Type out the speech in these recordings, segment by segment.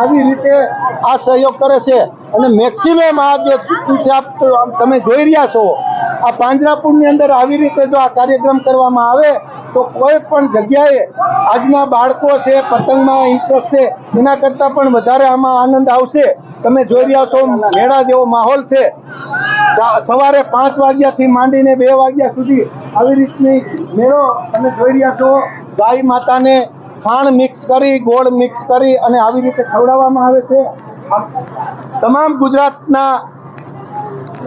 આવી રીતે આ સહયોગ કરે છે. અને મેક્સિમમ આ જે તમે જોઈ રહ્યા છો, આ પાંજરાપુરની અંદર આવી રીતે જો આ કાર્યક્રમ કરવામાં આવે, તો કોઈ પણ જગ્યાએ આજના બાળકો છે, પતંગમાં ઇન્ટરેસ્ટ છે, એના કરતાં પણ વધારે આમાં આનંદ આવશે. તમે જોઈ રહ્યા છો, મેળા જેવો માહોલ છે. સવારે પાંચ વાગ્યાથી માંડીને બે વાગ્યા સુધી આવી રીતની મેળો તમે જોઈ રહ્યા છો. ગાય માતાને ખાણ મિક્સ કરી, ગોળ મિક્સ કરી અને આવી રીતે ખવડાવવામાં આવે છે. તમામ ગુજરાતના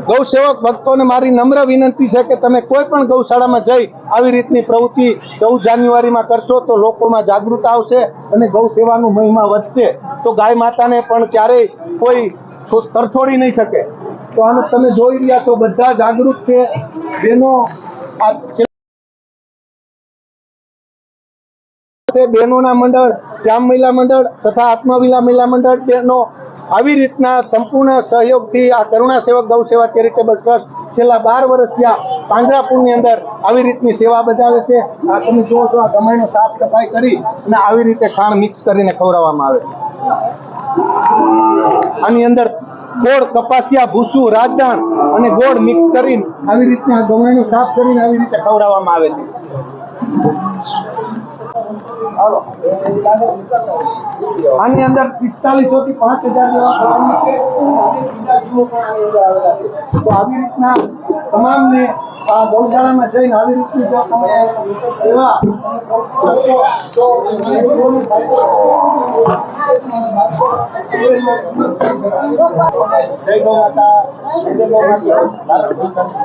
ગૌસેવક ભક્તોને મારી નમ્ર વિનંતી છે કે તમે કોઈ પણ ગૌશાળામાં જઈ આવી રીતની પ્રવૃત્તિ ચૌદ જાન્યુઆરીમાં કરશો તો લોકોમાં જાગૃતતા આવશે અને ગૌ સેવાનું મહિમા વધશે. તો ગાય માતાને પણ ક્યારેય કોઈ તરછોડી નહીં શકે. તો આનું તમે જોઈ રહ્યા છો, બધા જાગૃત છે. જેનો આ છે બહેનોના મંડળ, શ્યામ મહિલા મંડળ તથા આત્મવિલા મહિલા મંડળ બહેનો આવી રીતના સંપૂર્ણ સહયોગથી આ કરુણા સેવક ગૌ સેવા ચેરિટેબલ ટ્રસ્ટ છેલ્લા બાર વર્ષથી આ પાંજરાપુરની અંદર આવી રીતની સેવા બજાવે છે આ તમે જુઓ છો, આ ગમાઈનો સાફ સફાઈ કરી અને આવી રીતે ખાણ મિક્સ કરીને ખવડાવવામાં આવે આની અંદર ગોળ, કપાસિયા, ભૂસું, રાજદાણ અને ગોળ મિક્સ કરીને આવી રીતના ગમાઈનું સાફ કરીને આવી રીતે ખવડાવવામાં આવે છે. આની અંદર પિસ્તાલીસો થી પાંચ હજાર જેવા તો આવી રીતના તમામને આ ગૌશાળામાં જઈને આવી રીતની જો તમે સેવા જય ગૌ માતા જય ગૌ માતા